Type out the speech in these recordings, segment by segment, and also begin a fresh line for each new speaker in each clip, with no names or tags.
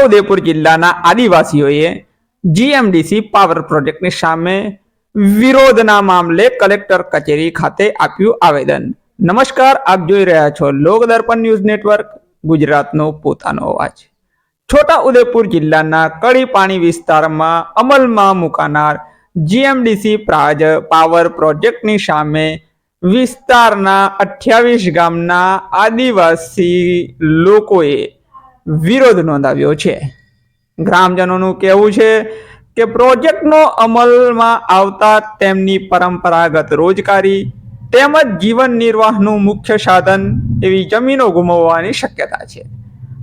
છોટાઉદેપુર જિલ્લાના આદિવાસીઓએ GMDC power પ્રોજેક્ટની સામે વિરોધના મામલે કલેક્ટર કચેરી ખાતે આપ્યું આવેદન. નમસ્કાર, આપ જોઈ રહ્યા છો લોક દર્પણ ન્યૂઝ નેટવર્ક, ગુજરાતનો પોતાનો અવાજ. છોટાઉદેપુર જિલ્લાના કડી પાણી વિસ્તારમાં અમલમાં મુકાનાર જીએમડીસી પ્રાજ પાવર પ્રોજેક્ટની સામે વિસ્તારના અઠ્યાવીસ ગામના આદિવાસી લોકોએ વિરોધ નોંધાવ્યો છે. ગ્રામજનોનું કહેવું છે કે પ્રોજેક્ટનો અમલમાં આવતા તેમની પરંપરાગત રોજગારી તેમજ જીવન નિર્વાહનું મુખ્ય સાધન એવી જમીનો ગુમાવવાની શક્યતા છે.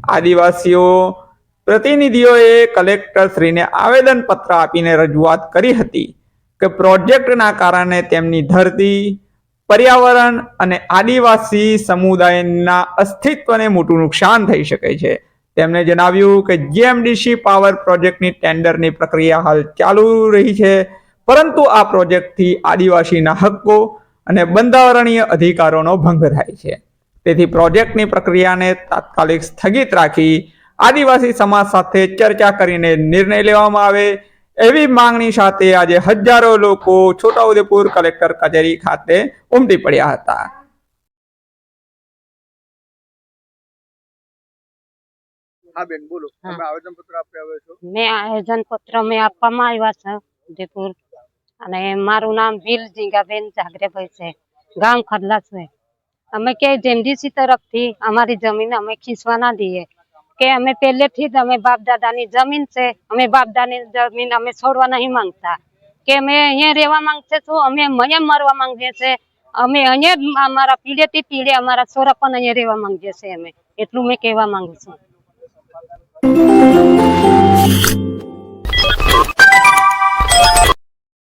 આદિવાસીઓ પ્રતિનિધિઓએ કલેક્ટરશ્રીને આવેદનપત્ર આપીને રજૂઆત કરી હતી કે પ્રોજેક્ટના કારણે તેમની ધરતી, પર્યાવરણ અને આદિવાસી સમુદાયના અસ્તિત્વને મોટું નુકસાન થઈ શકે છે. તેમણે જણાવ્યું કે જીએમડીસી પાવર પ્રોજેક્ટની ટેન્ડરની પ્રક્રિયા હાલ ચાલુ રહી છે, પરંતુ આ પ્રોજેક્ટથી આદિવાસીના હક્કો અને બંધારણીય અધિકારોનો ભંગ થાય છે. તેથી પ્રોજેક્ટની પ્રક્રિયાને તાત્કાલિક સ્થગિત રાખી આદિવાસી સમાજ સાથે ચર્ચા કરીને નિર્ણય લેવામાં આવે એવી માંગણી સાથે આજે હજારો લોકો છોટાઉદેપુર કલેક્ટર કચેરી ખાતે ઉમટી પડ્યા હતા.
હા બેન બોલો. તમે આવેદન પત્ર આપી આવ્યો છો?
મેં આવેદન પત્ર મેં આપવામાં આવ્યા છે ઉદયપુર. અને મારું નામ ભીલ જીંગાબેન જાગરેભાઈ છે. ગામ ખડલા છે. અમે કે જેમડીસી તરફથી અમારી જમીન અમે ખીસવા ના દઈએ. કે અમે પહેલેથી જ અમે બાપ દાદાની જમીન છે અમે બાપ દાદાની જમીન અમે છોડવા નહીં માંગતા. કે અમે અહીંયા રહેવા માંગીએ છું અમે અહીંયા મરવા માંગીએ છે અમે અહીંયા અમારા પીળેથી પીઢે અમારા છોરા પણ અહીંયા રહેવા માંગીએ છીએ અમે. એટલું મેં કહેવા માંગુ છું. うん。